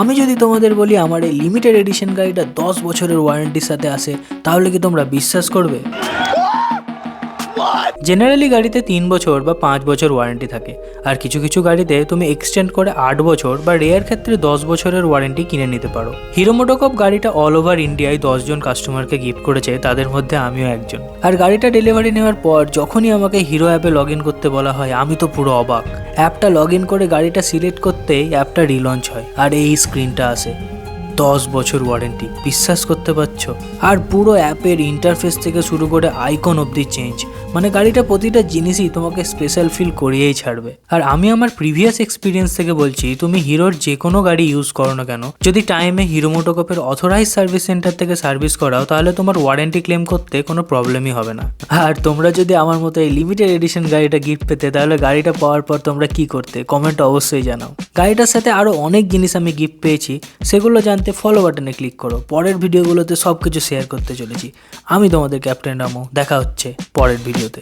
আমি যদি তোমাদের বলি আমার এই লিমিটেড এডিশন গাড়িটা দশ বছরের ওয়ারেন্টির সাথে আসে, তাহলে কি তোমরা বিশ্বাস করবে? জেনারেলি গাড়িতে তিন বছর বা পাঁচ বছর ওয়ারেন্টি থাকে। আর কিছু কিছু গাড়িতে তুমি এক্সটেন্ড করে আট বছর বা রেয়ার ক্ষেত্রে দশ বছরের ওয়ারেন্টি কিনে নিতে পারো। হিরো মোটোকপ গাড়িটা অল ওভার ইন্ডিয়ায় দশজন কাস্টমারকে গিফট করেছে, তাদের মধ্যে আমিও একজন। আর গাড়িটা ডেলিভারি নেওয়ার পর যখনই আমাকে হিরো অ্যাপে লগ ইন করতে বলা হয়, আমি তো পুরো অবাক। অ্যাপটা লগ ইন করে গাড়িটা সিলেক্ট করতেই অ্যাপটা রিলঞ্চ হয় আর এই স্ক্রিনটা আসে। দশ বছর ওয়ারেন্টি বিশ্বাস করতে পারছ? আর পুরো অ্যাপের ইন্টারফেস থেকে শুরু করে আইকন অবধি চেঞ্জ মানে গাড়িটা প্রতিটা জিনিসই তোমাকে স্পেশাল ফিল করিয়েই ছাড়বে। আর আমি আমার প্রিভিয়াস এক্সপিরিয়েন্স থেকে বলছি, তুমি হিরোর যে কোনো গাড়ি ইউজ করো না কেন? যদি টাইমে হিরো মোটোকপের অথরাইজ সার্ভিস সেন্টার থেকে সার্ভিস করাও, তাহলে তোমার ওয়ারেন্টি ক্লেম করতে কোনো প্রবলেমই হবে না। আর তোমরা যদি আমার মতো এই লিমিটেড এডিশন গাড়িটা গিফট পেতে, তাহলে গাড়িটা পাওয়ার পর তোমরা কি করতে? কমেন্ট অবশ্যই জানাও। গাড়িটার সাথে আরও অনেক জিনিস আমি গিফট পেয়েছি, সেগুলো জানতে ফলো বাটনে ক্লিক করো। পরের ভিডিওগুলোতে সব কিছু শেয়ার করতে চলেছি। আমি তোমাদের ক্যাপ্টেন রামু, দেখা হচ্ছে পরের ভিডিওতে